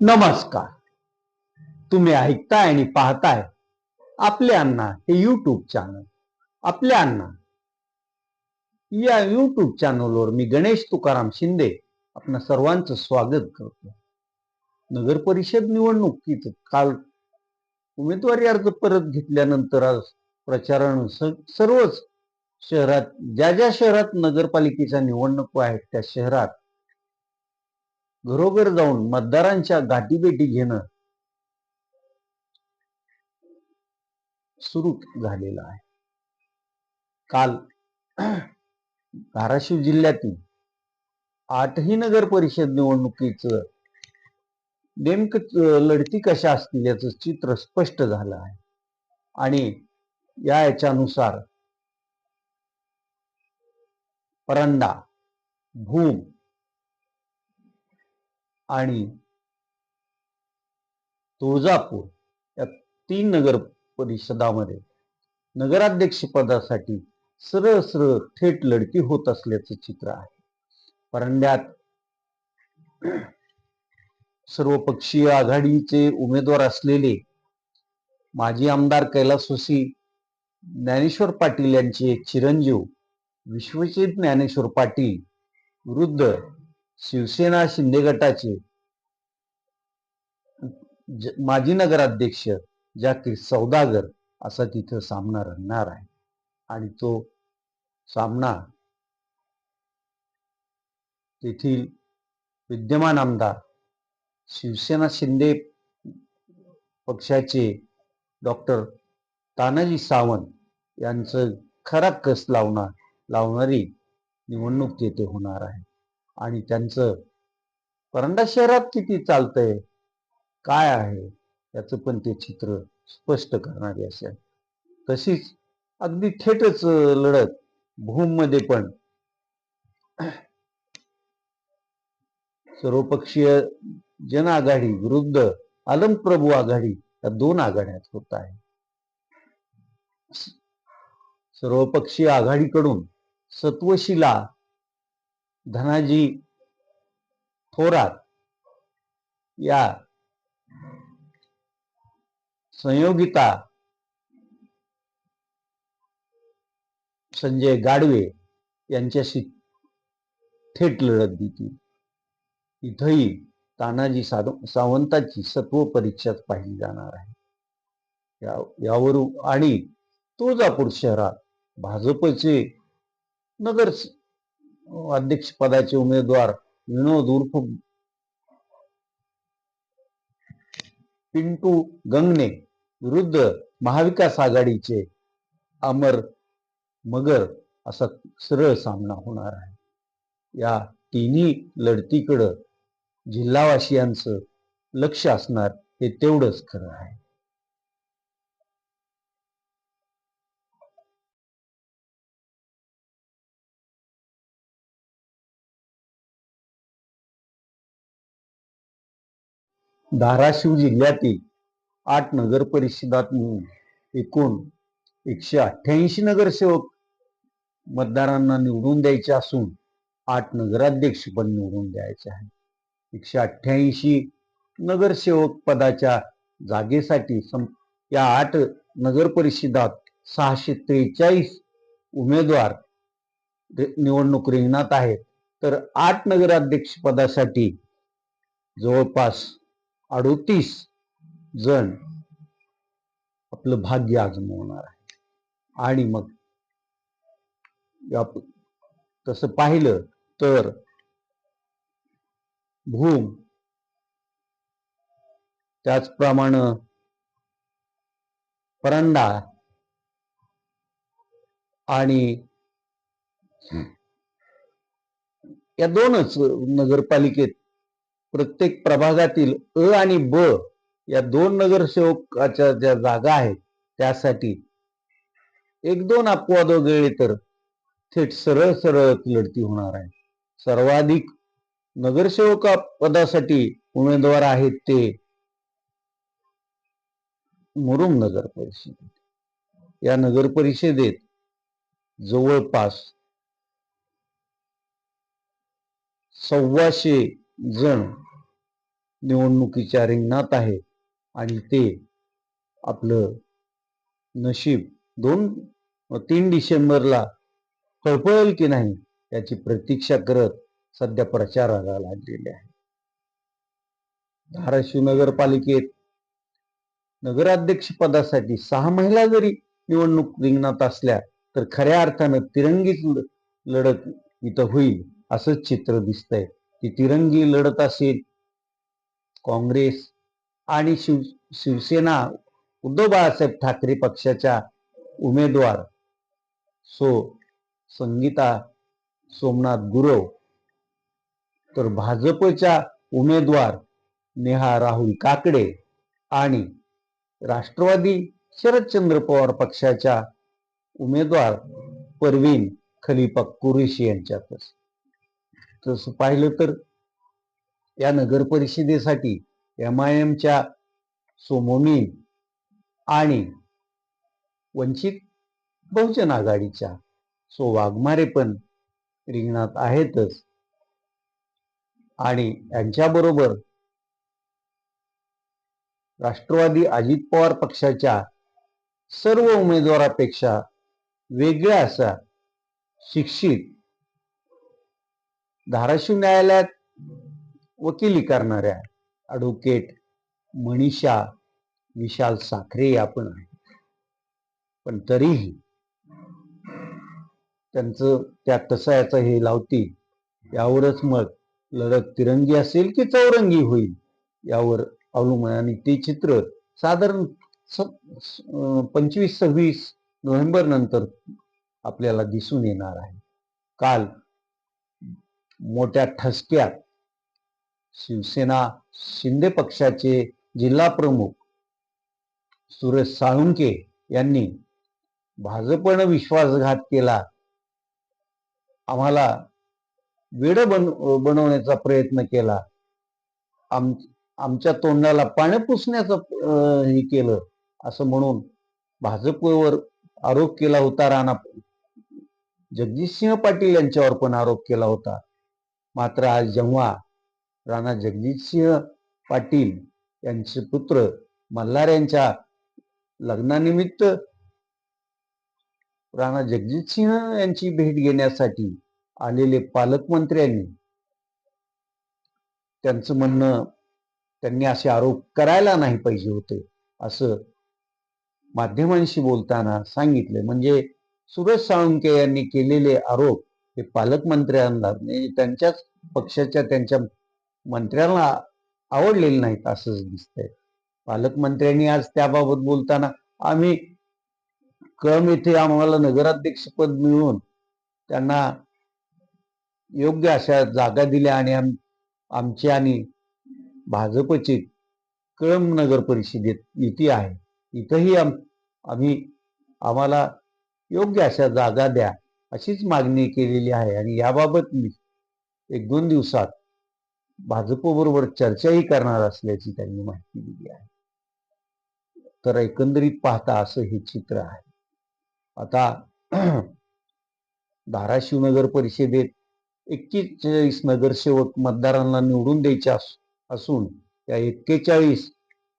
नमस्कार. तुम्ही ऐकताय आणि पाहताय आपले अण्णा हे युट्यूब चॅनल आपले अण्णा या युट्यूब चॅनलवर मी गणेश तुकाराम शिंदे आपण सर्वांचं स्वागत करतो. नगर परिषद निवडणुकीच काल उमेदवारी अर्ज परत घेतल्यानंतर आज प्रचारानं सर्वच शहरात ज्या ज्या शहरात नगरपालिकेच्या निवडणुका आहेत त्या शहरात घरोघर जाऊन मतदारांच्या गाठीभेटी घेणं सुरू झालेलं आहे. काल धाराशिव जिल्ह्यातील आठही नगर परिषद निवडणुकीच नेमकं लढती कशा असतील याचं चित्र स्पष्ट झालं आहे. आणि या याच्यानुसार परंडा भूम आणि तुळजापूर या तीन नगर परिषदामध्ये नगराध्यक्ष पदासाठी सरळ सरळ थेट लढती होत असल्याचं चित्र आहे. परंड्यात सर्वपक्षीय आघाडीचे उमेदवार असलेले माजी आमदार कैलासोसी ज्ञानेश्वर पाटील यांचे चिरंजीव विश्वजित ज्ञानेश्वर पाटील विरुद्ध शिवसेना शिंदे गटाचे माजी नगराध्यक्ष जाकीर सौदागर असा तिथं सामना रंगणार आहे. आणि तो सामना तेथील विद्यमान आमदार शिवसेना शिंदे पक्षाचे डॉक्टर तानाजी सावंत यांचं खरा कस लावणार लावणारी निवडणूक तेथे होणार आहे. आणि त्यांचं परंडा शहरात किती चालतंय? काय आहे याचं पण ते चित्र स्पष्ट करणारे असेल. तशीच अगदी थेटच लढत भूममध्ये पण सर्वपक्षीय जन आघाडी विरुद्ध आलम प्रभू आघाडी या दोन आघाड्यात होत आहे. सर्वपक्षीय आघाडीकडून सत्वशिला धनाजी थोरात या संयोगिता संजय गाडवे यांच्याशी थेट लढत देतील इथंही तानाजी साध- सावंताची सत्व परीक्षाच पाहिली जाणार आहे. या यावरून आणि तुळजापूर शहरात भाजपचे नगर अध्यक्ष पदाचे उमेदवार विनोद उर्फ पिंटू गंगणे विरुद्ध महाविकास आघाडीचे अमर मगर असा सरळ सामना होणार आहे. या तिन्ही लढतीकडं जिल्हावासियांचं लक्ष असणार हे तेवढंच खरं आहे. धाराशिव जिल्ह्यातील आठ नगर परिषदात मिळून एकूण एकशे अठ्ठ्याऐंशी नगरसेवक मतदारांना निवडून द्यायचे असून आठ नगराध्यक्ष पण निवडून द्यायचे आहे एकशे अठ्ठ्याऐंशी नगरसेवक पदाच्या जागेसाठी सं या आठ नगर परिषदात सहाशे त्रेचाळीस उमेदवार निवडणूक रिंगणात आहेत. तर आठ नगराध्यक्ष पदासाठी जवळपास अडोतीस जण आपलं भाग्य आजमवणार आहे. आणि मग या तसं पाहिलं तर भूम त्याचप्रमाणे परंडा आणि या दोनच नगरपालिकेत प्रत्येक प्रभागातील अ आणि ब या दोन नगरसेवकाच्या ज्या जागा आहेत त्यासाठी एक दोन अपवाद वगळले तर थेट सरळ सरळ लढती होणार आहे सर्वाधिक नगरसेवक पदासाठी उमेदवार आहेत ते मुरुम नगर परिषद या नगर परिषदेत जवळपास सव्वाशे जण निवडणुकीच्या रिंगणात आहे आणि ते आपलं नशीब दोन तीन डिसेंबरला कळपळेल की नाही याची प्रतीक्षा करत सध्या प्रचाराला लागलेले आहे. धाराशिव नगरपालिकेत नगराध्यक्ष पदासाठी सहा महिला जरी निवडणूक रिंगणात असल्या तर खऱ्या अर्थानं तिरंगीच लढत इथं होईल असंच चित्र दिसतंय. ती तिरंगी लढत असेल काँग्रेस आणि शिव शिवसेना उद्धव बाळासाहेब ठाकरे पक्षाच्या उमेदवार सो संगीता सोमनाथ गुरव. तर भाजपच्या उमेदवार नेहा राहुल काकडे आणि राष्ट्रवादी शरदचंद्र पवार पक्षाच्या उमेदवार परवीन खलिफा कुरेशी यांच्यातच. तसं पाहिलं तर या नगर परिषदेसाठी एम आय एमच्या सोमोमी आणि वंचित बहुजन आघाडीच्या सो वाघमारे पण रिंगणात आहेतच. आणि यांच्याबरोबर राष्ट्रवादी अजित पवार पक्षाच्या सर्व उमेदवारापेक्षा वेगळ्या असा शिक्षित धाराशिव न्यायालयात वकिली करणाऱ्या ॲडव्होकेट मनीषा विशाल साखरे आपण आहे पण तरीही त्यांचं त्या कसं याचं हे लावतील यावरच मग लढत तिरंगी असेल की चौरंगी होईल यावर अवलंबून आणि ते चित्र साधारण पंचवीस सव्वीस नोव्हेंबर नंतर आपल्याला दिसून येणार आहे. काल मोठ्या ठसक्यात शिवसेना शिंदे पक्षाचे जिल्हा प्रमुख सुरेश साळुंके यांनी भाजपनं विश्वासघात केला. आम्हाला वेड बन बनवण्याचा प्रयत्न केला. आम आमच्या तोंडाला पाणी पुसण्याचं हे केलं. असं म्हणून भाजपवर आरोप केला होता राणा जगजितसिंह पाटील यांच्यावर पण आरोप केला होता. मात्र आज जेव्हा राणा जगजितसिंह पाटील यांचे पुत्र मल्हार यांच्या लग्नानिमित्त राणा जगजितसिंह यांची भेट घेण्यासाठी आलेले पालकमंत्र्यांनी त्यांचं म्हणणं त्यांनी असे आरोप करायला नाही पाहिजे होते असं माध्यमांशी बोलताना सांगितले. म्हणजे सुरेश साळुंके यांनी केलेले आरोप हे पालकमंत्र्यांना म्हणजे त्यांच्याच पक्षाच्या त्यांच्या मंत्र्यांना आवडलेलं नाहीत असंच दिसतंय. पालकमंत्र्यांनी आज त्याबाबत बोलताना आम्ही कळम येथे आम्हाला नगराध्यक्षपद मिळून त्यांना योग्य अशा जागा दिल्या आणि आम आमची आणि भाजपची कळम नगर परिषदेत युती आहे. इथंही आम आम्ही आम्हाला योग्य अशा जागा द्या अशीच मागणी केलेली आहे. आणि याबाबत मी एक दोन दिवसात भाजपबरोबर चर्चाही करणार असल्याची त्यांनी माहिती दिली आहे. तर एकंदरीत पाहता असं हे चित्र आहे. आता धाराशिव नगर परिषदेत एक्केचाळीस नगरसेवक मतदारांना निवडून द्यायच्या असून त्या एक्केचाळीस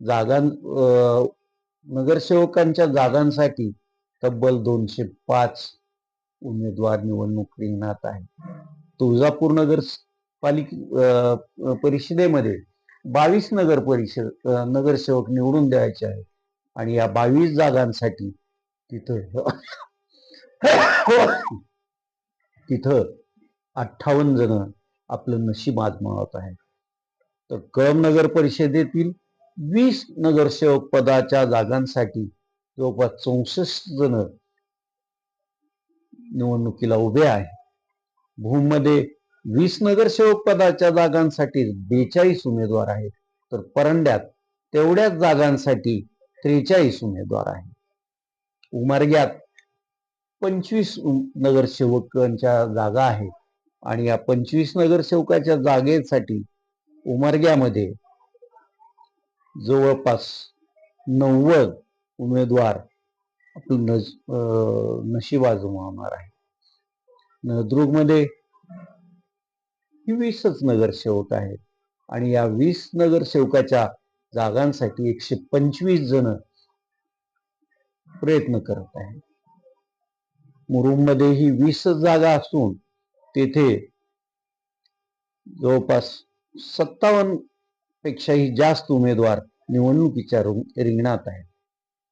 जागां अं, नगरसेवकांच्या जागांसाठी तब्बल दोनशे पाच उमेदवार निवडणूक रिंगणात आहे तुळजापूर नगर पालिके अं, परिषदेमध्ये बावीस नगर परिषद नगरसेवक निवडून द्यायचे आहेत. आणि या बावीस जागांसाठी तिथं तिथं अठ्ठावन्न जण आपलं नशीब आजमावत आहेत. तर कळम नगर परिषदेतील वीस नगरसेवक पदाच्या जागांसाठी जवळपास चौसष्ट जण निवडणुकीला उभे आहे भूममध्ये वीस नगरसेवक पदाच्या जागांसाठी बेचाळीस उमेदवार आहेत. तर परंड्यात तेवढ्याच जागांसाठी त्रेचाळीस उमेदवार आहेत. उमारग्यात पंचवीस नगरसेवकांच्या जागा आहेत. आणि या पंचवीस नगरसेवकाच्या जागेसाठी उमरग्यामध्ये जवळपास नव्वद उमेदवार आपलं नज अं, आहे नळदुर्गमध्ये ही वीसच नगरसेवक आहेत. आणि या वीस नगरसेवकाच्या जागांसाठी एकशे पंचवीस जण प्रयत्न करत आहेत. मुरुममध्ये ही वीस जागा असून तेथे जवळपास सत्तावन्न पेक्षाही जास्त उमेदवार निवडणुकीच्या रिंगणात आहेत.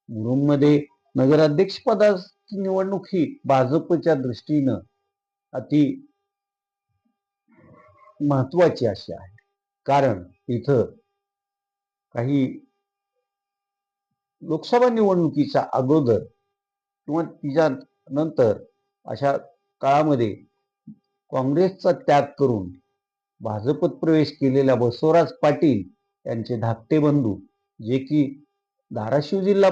मुरुममध्ये नगराध्यक्षपदाची नगराध्यक्ष पदाची निवडणूक ही भाजपच्या दृष्टीनं अति महत्वाची अशी आहे. कारण इथं काही लोकसभा निवडणुकीच्या अगोदर किंवा तिच्या नंतर अशा काळामध्ये काँग्रेसचा त्याग करून भाजपत प्रवेश केलेल्या बसवराज पाटील यांचे धाकटे बंधू जे की धाराशिव जिल्हा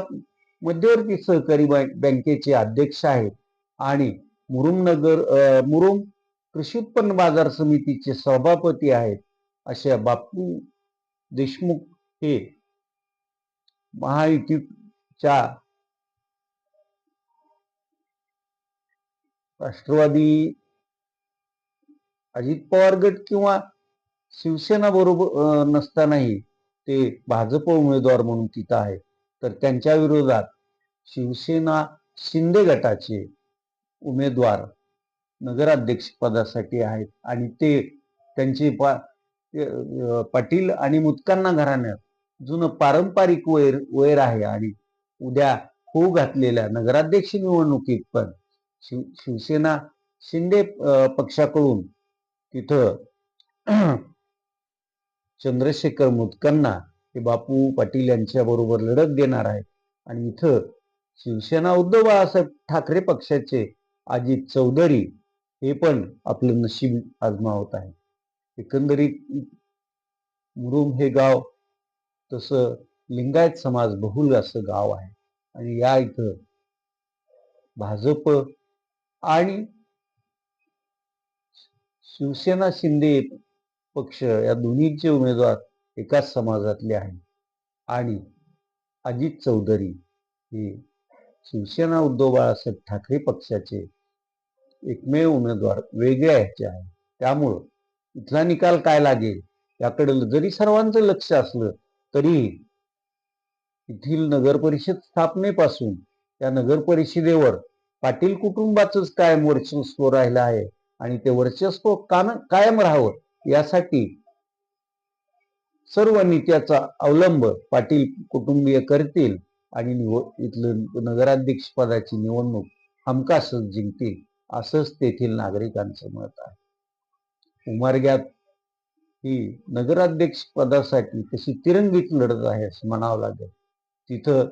मध्यवर्ती सहकारी बँक- बँकेचे अध्यक्ष आहेत आणि मुरुमनगर मुरुम कृषी उत्पन्न बाजार समितीचे सभापती आहेत अशा बापू देशमुख हे महायुतीच्या राष्ट्रवादी अजित पवार गट किंवा शिवसेना बरोबर नसतानाही ते भाजप उमेदवार म्हणून तिथं आहे तर त्यांच्या विरोधात शिवसेना शिंदे गटाचे उमेदवार नगराध्यक्ष पदासाठी आहेत. आणि ते त्यांचे पा पाटील आणि मुतकांना घराण्यात जुनं पारंपरिक वैर वैर आहे. आणि उद्या होऊ घातलेल्या नगराध्यक्ष निवडणुकीत पण शिव शिवसेना शिंदे पक्षाकडून तिथं चंद्रशेखर मुतकांना हे बापू पाटील यांच्या बरोबर लढत देणार आहेत. आणि इथं शिवसेना उद्धव बाळासाहेब ठाकरे पक्षाचे अजित चौधरी हे पण आपलं नशीब आजमावत आहे. एकंदरीत मुरुम हे गाव तसं लिंगायत समाज बहुल असं गाव आहे. आणि या इथं भाजप आणि शिवसेना शिंदे पक्ष या दोन्हीचे उमेदवार एकाच समाजातले आहेत. आणि अजित चौधरी हे शिवसेना उद्धव बाळासाहेब ठाकरे पक्षाचे एकमेव उमेदवार वेगळ्या ह्याचे आहे. त्यामुळं इथला निकाल काय लागेल याकडे जरी सर्वांचं लक्ष असलं तरी येथील नगर परिषद स्थापनेपासून त्या नगर परिषदेवर पाटील कुटुंबाचंच कायम वर्चस्व राहिलं आहे आणि ते वर्चस्व कान कायम राहावं यासाठी सर्व नीत्याचा अवलंब पाटील कुटुंबीय करतील आणि निव इथलं नगराध्यक्ष पदाची निवडणूक हमखासच जिंकतील. असंच तेथील नागरिकांचं मत आहे. उमरग्यात ही नगराध्यक्ष पदासाठी तशी तिरंगीत लढत आहे असं म्हणावं लागेल. तिथं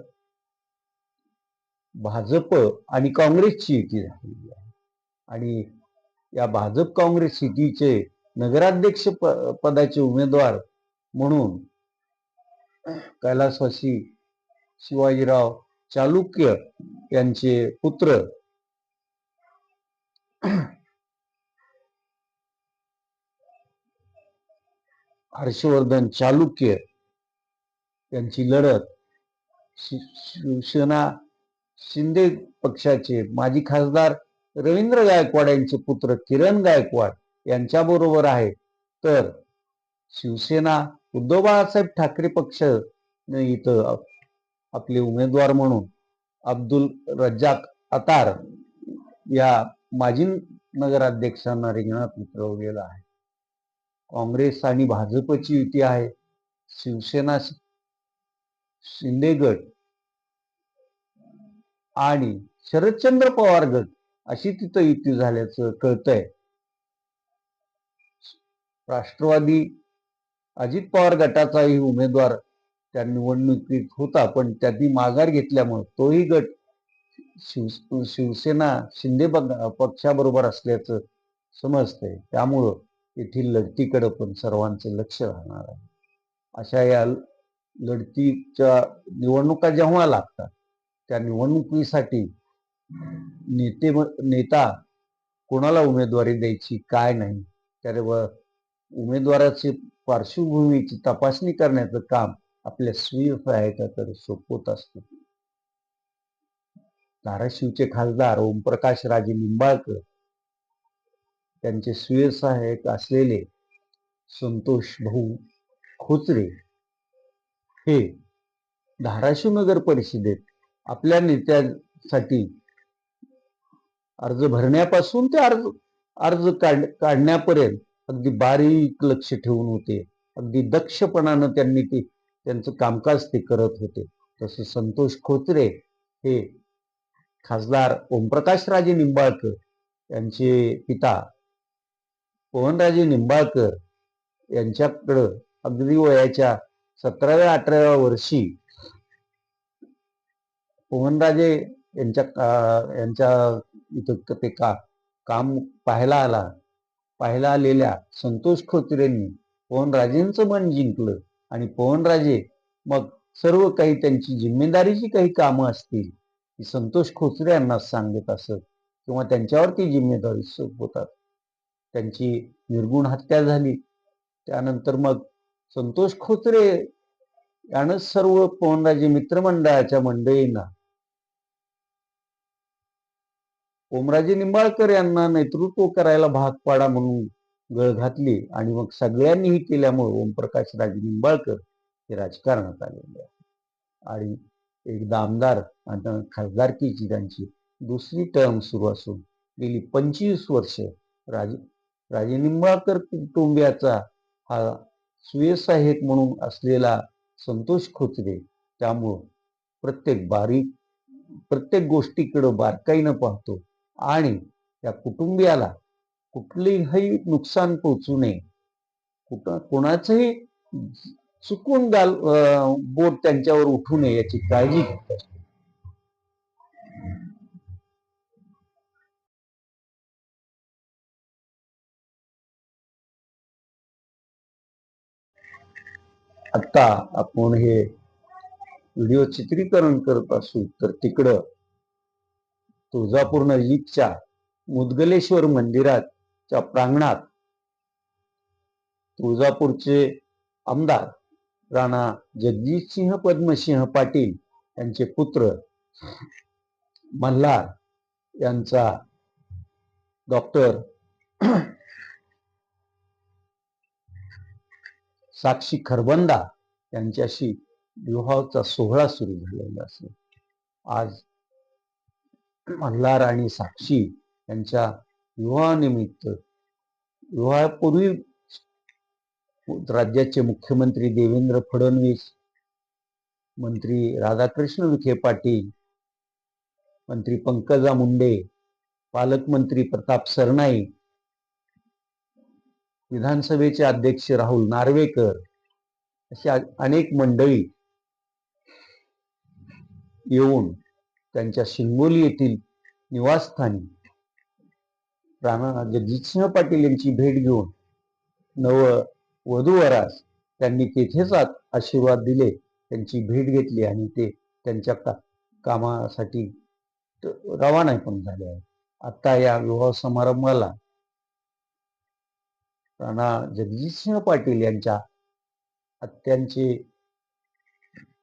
भाजप आणि काँग्रेसची युती झालेली आहे. आणि या भाजप काँग्रेस युतीचे नगराध्यक्ष प- पदाचे उमेदवार म्हणून कैलासवासी शिवाजीराव चालुक्य यांचे पुत्र हर्षवर्धन चालुक्य यांची लढत शिवसेना शिंदे पक्षाचे माजी खासदार रवींद्र गायकवाड यांचे पुत्र किरण गायकवाड यांच्या बरोबर आहे. तर शिवसेना उद्धव बाळासाहेब ठाकरे पक्ष इथं आपले उमेदवार म्हणून अब्दुल रज्जाक अतार या माजी नगराध्यक्षांना रिंगणात उतरवलेलं आहे काँग्रेस आणि भाजपची युती आहे. शिवसेना शिंदे गट आणि शरदचंद्र पवार गट अशी तिथं युती झाल्याचं कळतंय. राष्ट्रवादी अजित पवार गटाचाही उमेदवार त्या निवडणुकीत होता पण त्यांनी माघार घेतल्यामुळे तोही गट शिव शिवसेना शिंदे पक्षाबरोबर असल्याचं समजतंय. त्यामुळं येथील लढतीकडे पण सर्वांचं लक्ष राहणार आहे. अशा या लढतीच्या निवडणुका जेव्हा लागतात त्या निवडणुकीसाठी नेते नेता कोणाला उमेदवारी द्यायची काय नाही त्यावर उमेदवाराची पार्श्वभूमीची तपासणी करण्याचं काम आपल्या स्वीय सहायकाकडे सोपवत असतो. धाराशिवचे खासदार ओमप्रकाश राजे निंबाळकर त्यांचे स्वीय सहाय्यक असलेले संतोष भाऊ खोचरे हे धाराशिव नगर परिषदेत आपल्या नेत्यांसाठी अर्ज भरण्यापासून ते अर्ज अर्ज काढ काढण्यापर्यंत अगदी बारीक लक्ष ठेवून होते. अगदी दक्षपणानं त्यांनी ते त्यांचं कामकाज ते करत होते. तसे संतोष खोचरे हे खासदार ओमप्रकाश राजे निंबाळकर यांचे पिता पवनराजे निंबाळकर यांच्याकडं अगदी वयाच्या सतराव्या अठराव्या वर्षी पवनराजे यांच्या यांच्या इथं ते का काम पाहायला आला. पाहायला आलेल्या संतोष खोचरेंनी पवनराजेंचं मन जिंकलं आणि पवनराजे मग सर्व काही त्यांची जिम्मेदारीची काही कामं असतील की संतोष खोचरे यांना सांगत असत किंवा त्यांच्यावरती जिम्मेदारी सोपवतात. त्यांची निर्गुण हत्या झाली. त्यानंतर मग संतोष खोचरे यानं सर्व पवनराजे मित्रमंडळाच्या मंडळींना ओमराजे निंबाळकर यांना नेतृत्व करायला भाग पाडा म्हणून गळ घातली आणि मग सगळ्यांनीही केल्यामुळे ओमप्रकाश राजे निंबाळकर हे राजकारणात आलेले आहे आणि एकदा आमदार आणि खासदारकीची त्यांची. दुसरी टर्म सुरू असून गेली पंचवीस वर्ष. राजे राजे निंबाळकर कुटुंबियाचा हा सुयसहाय्यक म्हणून असलेला संतोष खोचरे त्यामुळं प्रत्येक बारीक प्रत्येक गोष्टीकडं बारकाईनं पाहतो. आणि त्या कुटुंबियाला कुठलीही नुकसान पोचू नये. कुठ कोणाचंही चुकून गाल बोट त्यांच्यावर उठू नये याची काळजी घेत आता आपण हे व्हिडिओ चित्रीकरण करत असू तर तिकडं तुळजापूर नजीकच्या मुदगलेश्वर मंदिराच्या प्रांगणात तुळजापूरचे आमदार राणा जगजितसिंह पद्मसिंह पाटील यांचे पुत्र मल्हार यांचा डॉक्टर साक्षी खरबंदा यांच्याशी विवाहाचा सोहळा सुरू झालेला असेल. आज मल्हार आणि साक्षी यांच्या विवाहानिमित्त विवाहापूर्वी राज्याचे मुख्यमंत्री देवेंद्र फडणवीस मंत्री राधाकृष्ण विखे पाटील मंत्री पंकजा मुंडे पालकमंत्री प्रताप सरनाईक विधानसभेचे अध्यक्ष राहुल नार्वेकर अशा अनेक मंडळी येऊन त्यांच्या शिंगोली येथील निवासस्थानी राणा जगजितसिंह पाटील यांची भेट घेऊन नव वधूवरास त्यांनी तेथेच आशीर्वाद दिले. त्यांची भेट घेतली आणि ते त्यांच्या का कामासाठी रवाना पण झाले आहे आता या विवाह समारंभाला राणा जगजितसिंह पाटील यांच्या अत्यांचे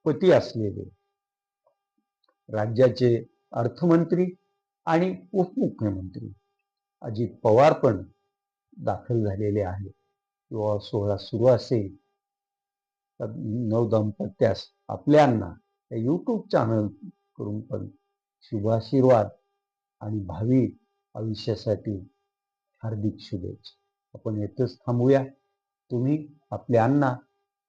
पती असलेले राज्याचे अर्थमंत्री आणि उपमुख्यमंत्री अजित पवार पण दाखल झालेले आहेत. किंवा सोहळा सुरू असेल तर नवदंपत्यास आपल्यांना या यूट्यूब चॅनल करून पण शुभाशीर्वाद आणि भावी आयुष्यासाठी हार्दिक शुभेच्छा. आपण येथेच थांबूया. तुम्ही आपल्यांना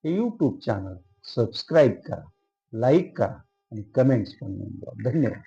हे यूट्यूब चॅनल सबस्क्राईब करा लाईक करा आणि कमेंट्स पण नोंदवा. धन्यवाद.